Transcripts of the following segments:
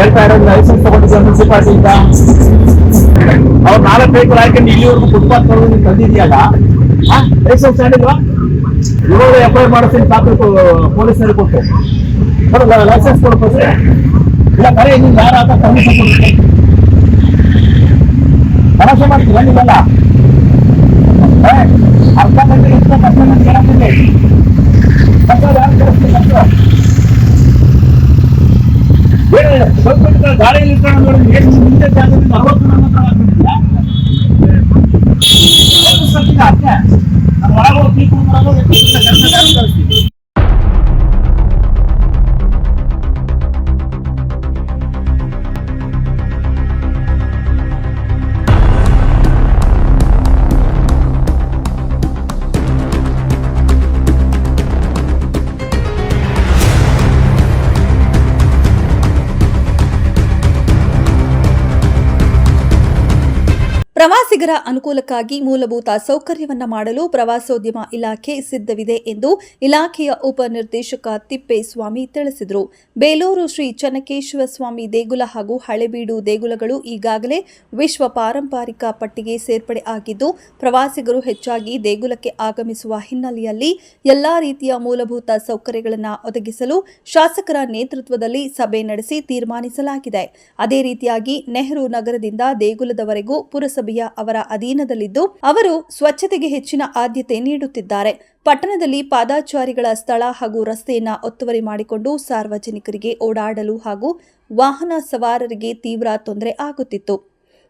ಹೇಳ್ತಾ ಇರೋದು ಲೈಸೆನ್ಸ್ ತಗೊಂಡಿದ್ದೆ ಮುನ್ಸಿಪಾಲಿಟಿಯಿಂದ ಅವ್ರು ನಾಲ್ಕು ವೆಹಿಕಲ್ ಹಾಕೊಂಡು ಇಲ್ಲಿವರೆಗೂ ಫುಟ್ಪಾತ್ ನೀನು ತಂದಿದ್ಯಲ್ಲ ಲೈಸೆನ್ಸ್ ಹೇಳಿಲ್ವಾ ಇವಾಗ ಅಪ್ಲೈ ಮಾಡಿಸ್ತೀನಿ ಕಾಪಿ ಪೊಲೀಸರಿಗೆ ಕೊಟ್ಟು. ಬರಲ್ಲ ಲೈಸೆನ್ಸ್ ಕೊಡ್ಬೋದು ಇಲ್ಲ, ಕರೆ ನೀವು ಯಾರು ಆತ ಪರ್ಮಿಷನ್ ಕೊಡ್ತೀನಿ ಭರವಸೆ ಮಾಡ್ತೀವಿ ನೀವೆಲ್ಲ ಅರ್ಧ ಗಂಟೆ ಎಷ್ಟು ಗಾಳಿಯಲ್ಲಿ ಮುಂದೆ ಜಾಗದಿಂದ ಅರವತ್ತು? ಒಂದು ಸತಿನ ಅಷ್ಟೇ. ನಾನು ಒಳಗೆ ಹೋಗಿ ಬರೋದು, ಪ್ರವಾಸಿಗರ ಅನುಕೂಲಕ್ಕಾಗಿ ಮೂಲಭೂತ ಸೌಕರ್ಯವನ್ನು ಮಾಡಲು ಪ್ರವಾಸೋದ್ಯಮ ಇಲಾಖೆ ಸಿದ್ಧವಿದೆ ಎಂದು ಇಲಾಖೆಯ ಉಪನಿರ್ದೇಶಕ ತಿಪ್ಪೇಸ್ವಾಮಿ ತಿಳಿಸಿದರು. ಬೇಲೂರು ಶ್ರೀ ಚನ್ನಕೇಶವ ಸ್ವಾಮಿ ದೇಗುಲ ಹಾಗೂ ಹಳೆಬೀಡು ದೇಗುಲಗಳು ಈಗಾಗಲೇ ವಿಶ್ವ ಪಾರಂಪರಿಕ ಪಟ್ಟಿಗೆ ಸೇರ್ಪಡೆ ಆಗಿದ್ದು, ಪ್ರವಾಸಿಗರು ಹೆಚ್ಚಾಗಿ ದೇಗುಲಕ್ಕೆ ಆಗಮಿಸುವ ಹಿನ್ನೆಲೆಯಲ್ಲಿ ಎಲ್ಲಾ ರೀತಿಯ ಮೂಲಭೂತ ಸೌಕರ್ಯಗಳನ್ನು ಒದಗಿಸಲು ಶಾಸಕರ ನೇತೃತ್ವದಲ್ಲಿ ಸಭೆ ನಡೆಸಿ ತೀರ್ಮಾನಿಸಲಾಗಿದೆ. ಅದೇ ರೀತಿಯಾಗಿ ನೆಹರು ನಗರದಿಂದ ದೇಗುಲದವರೆಗೂ ಪುರಸಭೆಯ ಅವರ ಅಧೀನದಲ್ಲಿದ್ದು, ಅವರು ಸ್ವಚ್ಛತೆಗೆ ಹೆಚ್ಚಿನ ಆದ್ಯತೆ ನೀಡುತ್ತಿದ್ದಾರೆ. ಪಟ್ಟಣದಲ್ಲಿ ಪಾದಾಚಾರಿಗಳ ಸ್ಥಳ ಹಾಗೂ ರಸ್ತೆಯನ್ನು ಒತ್ತುವರಿ ಮಾಡಿಕೊಂಡು ಸಾರ್ವಜನಿಕರಿಗೆ ಓಡಾಡಲು ಹಾಗೂ ವಾಹನ ಸವಾರರಿಗೆ ತೀವ್ರ ತೊಂದರೆ ಆಗುತ್ತಿತ್ತು.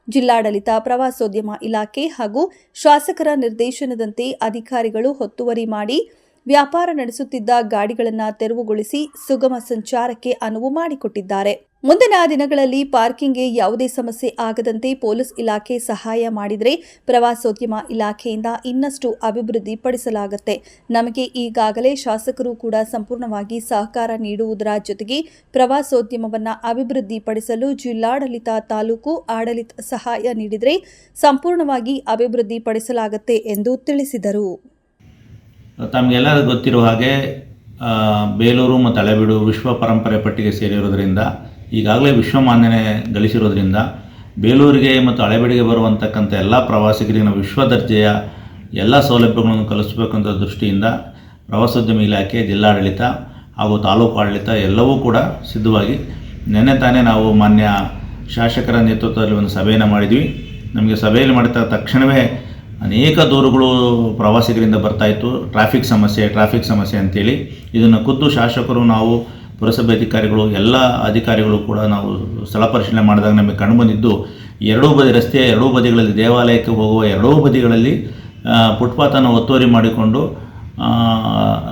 ಜಿಲ್ಲಾಡಳಿತ, ಪ್ರವಾಸೋದ್ಯಮ ಇಲಾಖೆ ಹಾಗೂ ಶಾಸಕರ ನಿರ್ದೇಶನದಂತೆ ಅಧಿಕಾರಿಗಳು ಒತ್ತುವರಿ ಮಾಡಿ ವ್ಯಾಪಾರ ನಡೆಸುತ್ತಿದ್ದ ಗಾಡಿಗಳನ್ನು ತೆರವುಗೊಳಿಸಿ ಸುಗಮ ಸಂಚಾರಕ್ಕೆ ಅನುವು ಮಾಡಿಕೊಟ್ಟಿದ್ದಾರೆ. ಮುಂದಿನ ದಿನಗಳಲ್ಲಿ ಪಾರ್ಕಿಂಗ್ಗೆ ಯಾವುದೇ ಸಮಸ್ಯೆ ಆಗದಂತೆ ಪೊಲೀಸ್ ಇಲಾಖೆ ಸಹಾಯ ಮಾಡಿದರೆ ಪ್ರವಾಸೋದ್ಯಮ ಇಲಾಖೆಯಿಂದ ಇನ್ನಷ್ಟು ಅಭಿವೃದ್ಧಿಪಡಿಸಲಾಗುತ್ತೆ. ನಮಗೆ ಈಗಾಗಲೇ ಶಾಸಕರು ಕೂಡ ಸಂಪೂರ್ಣವಾಗಿ ಸಹಕಾರ ನೀಡುವುದರ ಜೊತೆಗೆ ಪ್ರವಾಸೋದ್ಯಮವನ್ನು ಅಭಿವೃದ್ಧಿಪಡಿಸಲು ಜಿಲ್ಲಾಡಳಿತ ತಾಲೂಕು ಆಡಳಿತ ಸಹಾಯ ನೀಡಿದರೆ ಸಂಪೂರ್ಣವಾಗಿ ಅಭಿವೃದ್ಧಿಪಡಿಸಲಾಗುತ್ತೆ ಎಂದು ತಿಳಿಸಿದರು. ತಮಗೆಲ್ಲರಿಗೂ ಗೊತ್ತಿರುವ ಹಾಗೆ ಬೇಲೂರು ಮತ್ತು ಹಳೆಬೀಡು ವಿಶ್ವ ಪರಂಪರೆ ಪಟ್ಟಿಗೆ ಸೇರಿರೋದ್ರಿಂದ, ಈಗಾಗಲೇ ವಿಶ್ವಮಾನ್ಯನೆ ಗಳಿಸಿರೋದ್ರಿಂದ, ಬೇಲೂರಿಗೆ ಮತ್ತು ಹಳೆಬೀಡಿಗೆ ಬರುವಂತಕ್ಕಂಥ ಎಲ್ಲ ಪ್ರವಾಸಿಗರಿಗೆ ನಾವು ವಿಶ್ವ ದರ್ಜೆಯ ಎಲ್ಲ ಸೌಲಭ್ಯಗಳನ್ನು ಕಲಿಸಬೇಕಂತ ದೃಷ್ಟಿಯಿಂದ ಪ್ರವಾಸೋದ್ಯಮ ಇಲಾಖೆ, ಜಿಲ್ಲಾಡಳಿತ ಹಾಗೂ ತಾಲೂಕು ಆಡಳಿತ ಎಲ್ಲವೂ ಕೂಡ ಸಿದ್ಧವಾಗಿ ನಿನ್ನೆ ತಾನೇ ನಾವು ಮಾನ್ಯ ಶಾಸಕರ ನೇತೃತ್ವದಲ್ಲಿ ಒಂದು ಸಭೆಯನ್ನು ಮಾಡಿದ್ವಿ. ನಮಗೆ ಸಭೆಯಲ್ಲಿ ಮಾಡಿದ ತಕ್ಷಣವೇ ಅನೇಕ ದೂರುಗಳು ಪ್ರವಾಸಿಗರಿಂದ ಬರ್ತಾಯಿತ್ತು ಟ್ರಾಫಿಕ್ ಸಮಸ್ಯೆ ಟ್ರಾಫಿಕ್ ಸಮಸ್ಯೆ ಅಂತೇಳಿ ಇದನ್ನು ಖುದ್ದು ಶಾಸಕರು, ನಾವು ಪುರಸಭೆ ಅಧಿಕಾರಿಗಳು, ಎಲ್ಲ ಅಧಿಕಾರಿಗಳು ಕೂಡ ನಾವು ಸ್ಥಳ ಪರಿಶೀಲನೆ ಮಾಡಿದಾಗ ನಮಗೆ ಕಂಡುಬಂದಿದ್ದು ಎರಡೂ ಬದಿ ರಸ್ತೆಯ ಎರಡೂ ಬದಿಗಳಲ್ಲಿ ದೇವಾಲಯಕ್ಕೆ ಹೋಗುವ ಎರಡೂ ಬದಿಗಳಲ್ಲಿ ಫುಟ್ಪಾತನ್ನು ಒತ್ತುವರಿ ಮಾಡಿಕೊಂಡು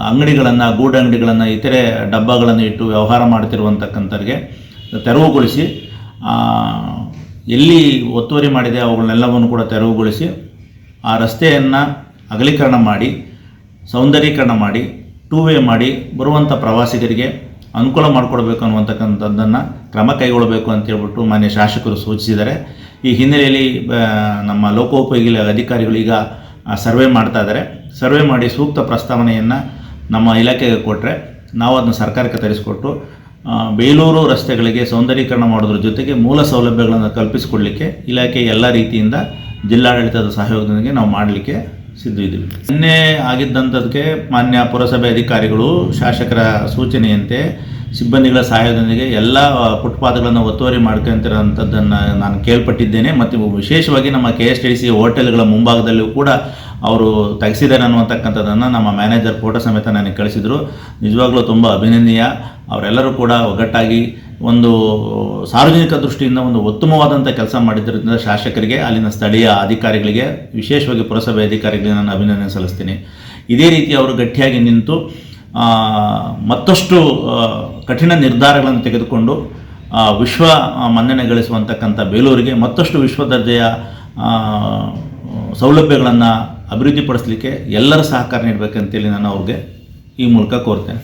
ಅಂಗಡಿಗಳನ್ನು, ಗೂಡಂಗಡಿಗಳನ್ನು, ಇತರೆ ಡಬ್ಬಗಳನ್ನು ಇಟ್ಟು ವ್ಯವಹಾರ ಮಾಡ್ತಿರುವಂತಕ್ಕಂಥವ್ರಿಗೆ ತೆರವುಗೊಳಿಸಿ ಎಲ್ಲಿ ಒತ್ತುವರಿ ಮಾಡಿದೆ ಅವುಗಳನ್ನೆಲ್ಲವನ್ನು ಕೂಡ ತೆರವುಗೊಳಿಸಿ ಆ ರಸ್ತೆಯನ್ನು ಅಗಲೀಕರಣ ಮಾಡಿ, ಸೌಂದರ್ಯೀಕರಣ ಮಾಡಿ ಟೂ ವೇ ಮಾಡಿ ಬರುವಂಥ ಪ್ರವಾಸಿಗರಿಗೆ ಅನುಕೂಲ ಮಾಡಿಕೊಡ್ಬೇಕು ಅನ್ನುವಂಥಕ್ಕಂಥದ್ದನ್ನು ಕ್ರಮ ಕೈಗೊಳ್ಳಬೇಕು ಅಂತ ಹೇಳ್ಬಿಟ್ಟು ಮಾನ್ಯ ಶಾಸಕರು ಸೂಚಿಸಿದ್ದಾರೆ. ಈ ಹಿನ್ನೆಲೆಯಲ್ಲಿ ನಮ್ಮ ಲೋಕೋಪಯೋಗಿ ಅಧಿಕಾರಿಗಳು ಈಗ ಸರ್ವೆ ಮಾಡ್ತಾ ಇದ್ದಾರೆ. ಸರ್ವೆ ಮಾಡಿ ಸೂಕ್ತ ಪ್ರಸ್ತಾವನೆಯನ್ನು ನಮ್ಮ ಇಲಾಖೆಗೆ ಕೊಟ್ಟರೆ ನಾವು ಅದನ್ನು ಸರ್ಕಾರಕ್ಕೆ ತರಿಸಿಕೊಟ್ಟು ಬೇಲೂರು ರಸ್ತೆಗಳಿಗೆ ಸೌಂದರ್ಯೀಕರಣ ಮಾಡೋದ್ರ ಜೊತೆಗೆ ಮೂಲ ಸೌಲಭ್ಯಗಳನ್ನು ಕಲ್ಪಿಸಿಕೊಡಲಿಕ್ಕೆ ಇಲಾಖೆ ಎಲ್ಲ ರೀತಿಯಿಂದ ಜಿಲ್ಲಾಡಳಿತದ ಸಹಯೋಗದೊಂದಿಗೆ ನಾವು ಮಾಡಲಿಕ್ಕೆ ಸಿದ್ಧ ಇದ್ದೀವಿ. ನಿನ್ನೆ ಆಗಿದ್ದಂಥದಕ್ಕೆ ಮಾನ್ಯ ಪುರಸಭೆ ಅಧಿಕಾರಿಗಳು, ಶಾಸಕರ ಸೂಚನೆಯಂತೆ ಸಿಬ್ಬಂದಿಗಳ ಸಹಾಯದೊಂದಿಗೆ ಎಲ್ಲ ಫುಟ್ಪಾತ್ಗಳನ್ನು ಒತ್ತುವರಿ ಮಾಡ್ಕೊಂತಿರೋಂಥದ್ದನ್ನು ನಾನು ಕೇಳ್ಪಟ್ಟಿದ್ದೇನೆ. ಮತ್ತು ವಿಶೇಷವಾಗಿ ನಮ್ಮ ಕೆ ಎಸ್ ಟಿ ಸಿ ಹೋಟೆಲ್ಗಳ ಮುಂಭಾಗದಲ್ಲೂ ಕೂಡ ಅವರು ತೆಗೆಸಿದ್ದಾರೆ ಅನ್ನುವಂಥಕ್ಕಂಥದ್ದನ್ನು ನಮ್ಮ ಮ್ಯಾನೇಜರ್ ಫೋಟೋ ಸಮೇತ ನನಗೆ ಕಳಿಸಿದರು. ನಿಜವಾಗ್ಲೂ ತುಂಬ ಅಭಿನಂದನೀಯ. ಅವರೆಲ್ಲರೂ ಕೂಡ ಒಗ್ಗಟ್ಟಾಗಿ ಒಂದು ಸಾರ್ವಜನಿಕ ದೃಷ್ಟಿಯಿಂದ ಒಂದು ಉತ್ತಮವಾದಂಥ ಕೆಲಸ ಮಾಡಿದ್ದರಿಂದ ಶಾಸಕರಿಗೆ, ಅಲ್ಲಿನ ಸ್ಥಳೀಯ ಅಧಿಕಾರಿಗಳಿಗೆ, ವಿಶೇಷವಾಗಿ ಪುರಸಭೆ ಅಧಿಕಾರಿಗಳಿಗೆ ನಾನು ಅಭಿನಂದನೆ ಸಲ್ಲಿಸ್ತೀನಿ. ಇದೇ ರೀತಿ ಅವರು ಗಟ್ಟಿಯಾಗಿ ನಿಂತು ಮತ್ತಷ್ಟು ಕಠಿಣ ನಿರ್ಧಾರಗಳನ್ನು ತೆಗೆದುಕೊಂಡು ವಿಶ್ವ ಮನ್ನಣೆ ಗಳಿಸುವಂತಕ್ಕಂಥ ಬೇಲೂರಿಗೆ ಮತ್ತಷ್ಟು ವಿಶ್ವ ದರ್ಜೆಯ ಸೌಲಭ್ಯಗಳನ್ನು ಅಭಿವೃದ್ಧಿಪಡಿಸಲಿಕ್ಕೆ ಎಲ್ಲರ ಸಹಕಾರ ನೀಡಬೇಕಂತೇಳಿ ನಾನು ಅವ್ರಿಗೆ ಈ ಮೂಲಕ ಕೋರ್ತೇನೆ.